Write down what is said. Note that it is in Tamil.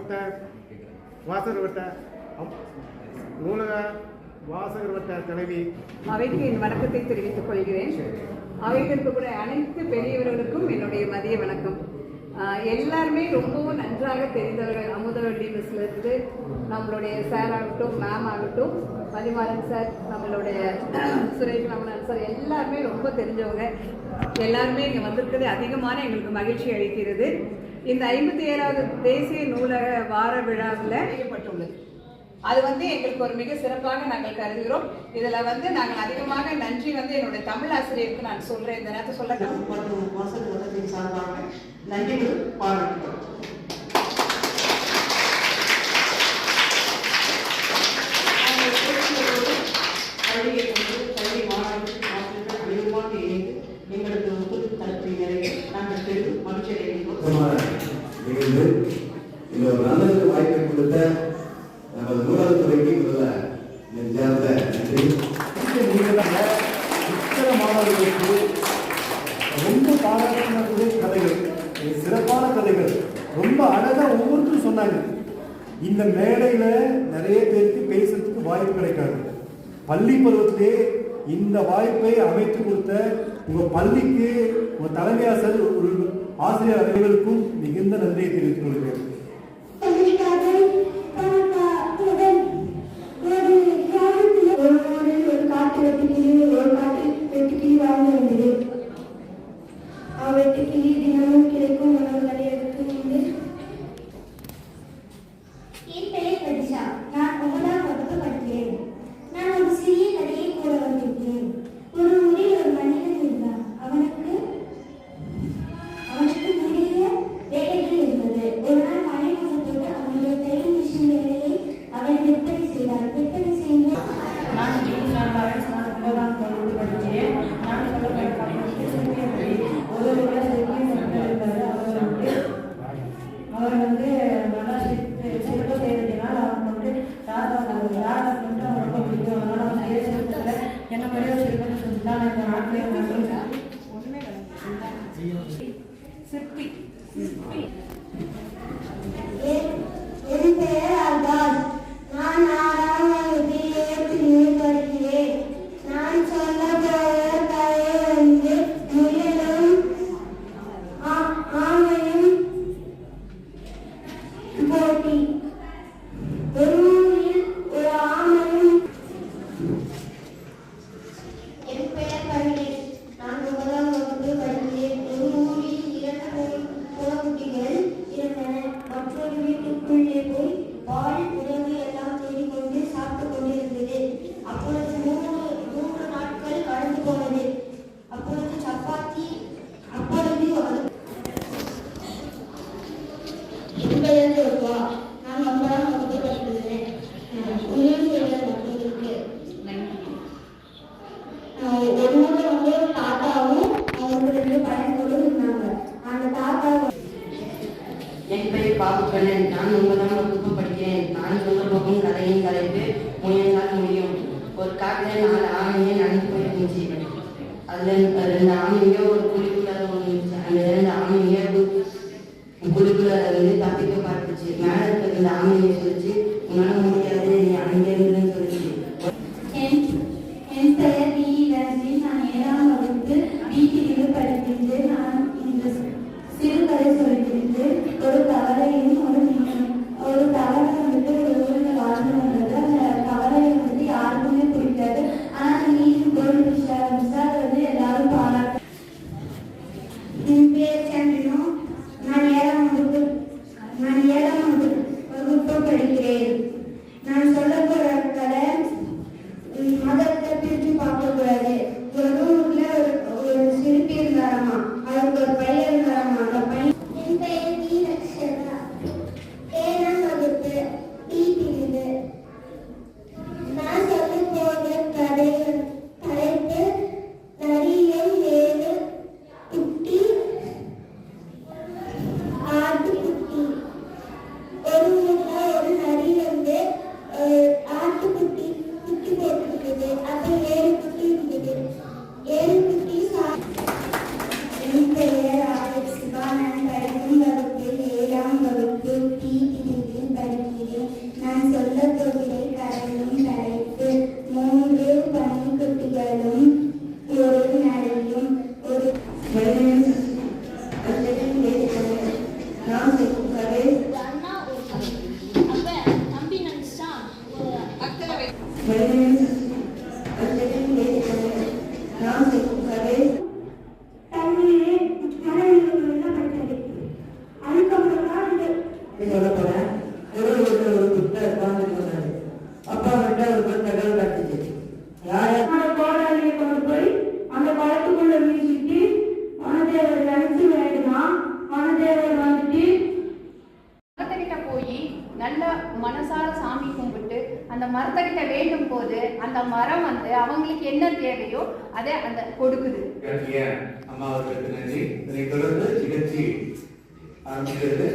வட்ட வாசகர் வட்ட நூலக வாசகர் வட்ட தலைவி. அவைக்கு என் வணக்கத்தை தெரிவித்துக் கொள்கிறேன். அவைக்கு இருக்கக்கூடிய அனைத்து பெரியவர்களுக்கும் என்னுடைய மதிய வணக்கம். எல்லாருமே ரொம்பவும் நன்றாக தெரிந்தவர்கள் அமுதவள்ளி மிஸ்லேருந்து நம்மளுடைய சார் ஆகட்டும் மேம் ஆகட்டும் மதிமாறன் சார் நம்மளுடைய சுரேஷ் ரமணன் சார் எல்லாருமே ரொம்ப தெரிஞ்சவங்க. எல்லாருமே இங்கே வந்திருக்கிறது அதிகமான எங்களுக்கு மகிழ்ச்சி அளிக்கிறது. இந்த ஐம்பத்தி ஏழாவது தேசிய நூலக வார விழாவில் செய்யப்பட்டுள்ளது. அது வந்து எங்களுக்கு ஒரு மிக சிறப்பாக நாங்கள் கருதுகிறோம். இதில் வந்து நாங்கள் அதிகமாக நன்றி வந்து என்னுடைய தமிழ் ஆசிரியருக்கு நான் சொல்கிறேன் இந்த நேரத்தை சொல்ல நன்றி பாராட்டுகிறோம். நமது நூலகத்துறைக்கு முதல்ல நெஞ்சார்ந்த நன்றி. இத்தனை ரொம்ப பாராட்டக்கூடிய கதைகள் சிறப்பான கதைகள். ரொம்ப அழகாக ஒவ்வொருத்தரும் சொன்னாங்க. இந்த மேடையில் நிறைய பேருக்கு பேசுறதுக்கு வாய்ப்பு கிடைக்காது. பள்ளி பருவத்திலே இந்த வாய்ப்பை அமைத்து கொடுத்த உங்கள் பள்ளிக்கு உங்கள் தலைமை ஆசிரியர் ஆசிரியர் அனைவருக்கும் மிகுந்த நன்றியை தெரிவித்துக் கொள்கிறேன். いいね。பாப்பு பெண்ணே நான் உங்களால் பக்கம் படிக்கிறேன். நான் சொந்த பக்கம் கதையின் கதைக்கு முயன்றால் முடியும் ஒரு காட்டில் நாலு ஆணையை நடந்து போயிருந்துச்சு. அதுல ரெண்டு ஆணையோ ஒரு குழிக்குள்ள அந்த ரெண்டு ஆணையோ குழிக்குள்ள இருந்து தப்பி Gracias. நல்ல மனசார சாமி கும்பிட்டு அந்த மரத்துக்கிட்ட வேண்டும் போது அந்த மரம் வந்து அவங்களுக்கு என்ன தேவையோ அதை அந்த கொடுக்குது. கட்டிய அம்மா அவர்களுக்கு நன்றி. இதனைத் தொடர்ந்து நிகழ்ச்சி ஆரம்பிக்கிறது.